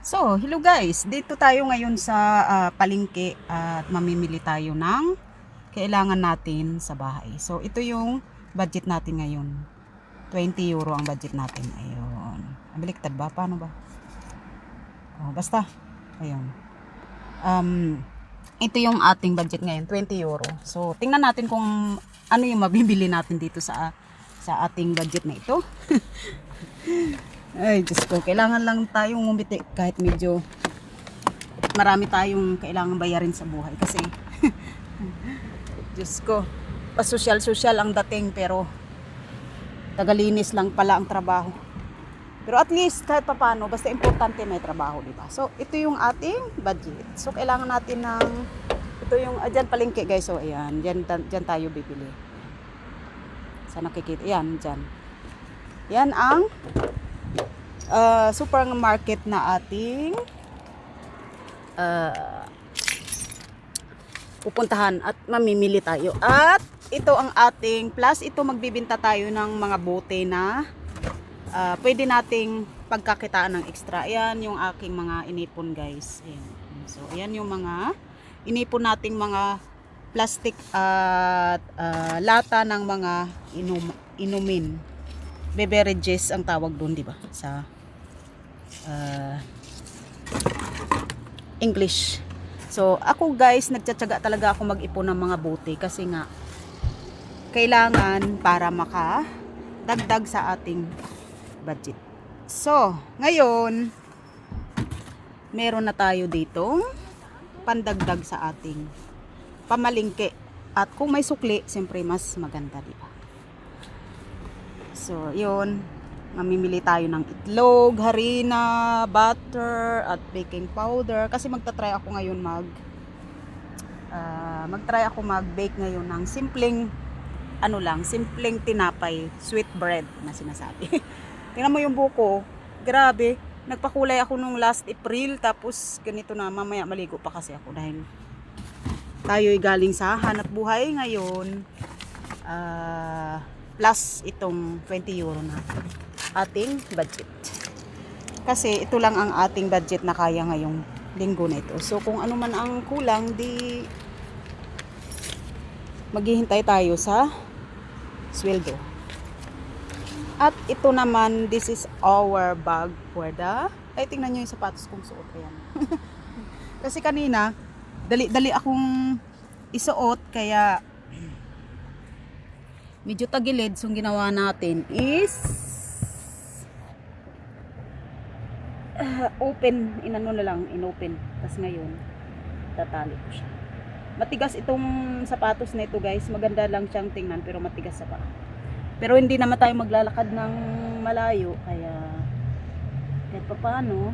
So, hello guys. Dito tayo ngayon sa ah, palengke at mamimili tayo ng kailangan natin sa bahay. So, ito yung budget natin ngayon. 20 euro ang budget natin. Ayun. Baliktad ba? Paano ba? Oh, basta. Ayun. Um, ito yung ating budget ngayon, 20 euro. So, tingnan natin kung ano yung mabibili natin dito sa sa ating budget na ito. Ay, Diyos ko, kailangan lang tayong umiti kahit medyo marami tayong kailangan bayarin sa buhay kasi Diyos ko, pasosyal-sosyal ang dating pero tagalinis lang pala ang trabaho. Pero at least kahit papano, basta importante may trabaho, di ba? So, ito yung ating budget. So, kailangan natin ng ito yung, ah, dyan palengke guys, so ayan, dyan, dyan tayo bibili. Sa nakikita, yan, dyan. Yan ang uh, supermarket na ating uh, pupuntahan at mamimili tayo. At ito ang ating plus ito magbibenta tayo ng mga bote na uh, pwede nating pagkakitaan ng extra. Ayan yung aking mga inipon guys. Ayan. So ayan yung mga inipon nating mga plastic at uh, lata ng mga inum inumin. Beverages ang tawag doon, di ba? Sa uh, English. So, ako guys, nagtsatsaga talaga ako mag-ipon ng mga bote kasi nga kailangan para maka dagdag sa ating budget. So, ngayon meron na tayo dito pandagdag sa ating pamalingke. At kung may sukli, siyempre mas maganda, di ba? So, yun. Mamimili tayo ng itlog, harina, butter, at baking powder. Kasi magta-try ako ngayon mag ah, mag-try ako mag-bake ngayon ng simpleng ano lang, simpleng tinapay, sweet bread na sinasabi. Tingnan mo yung buko, grabe. Nagpakulay ako nung last April, tapos ganito na, mamaya maligo pa kasi ako dahil tayo'y galing sa hanap buhay ngayon. Ah, plus itong 20 euro na ating budget. Kasi ito lang ang ating budget na kaya ngayong linggo na ito. So kung ano man ang kulang, di maghihintay tayo sa sweldo. At ito naman, this is our bag for the... Ay, tingnan nyo yung sapatos kong suot. Ayan. Kasi kanina, dali-dali akong isuot, kaya medyo tagilid. So, ginawa natin is ah, open, inano na lang, inopen. Tapos ngayon, tatali ko siya. Matigas itong sapatos na ito guys. Maganda lang siyang tingnan pero matigas sa paa. Pero hindi naman tayo maglalakad ng malayo kaya kahit pa paano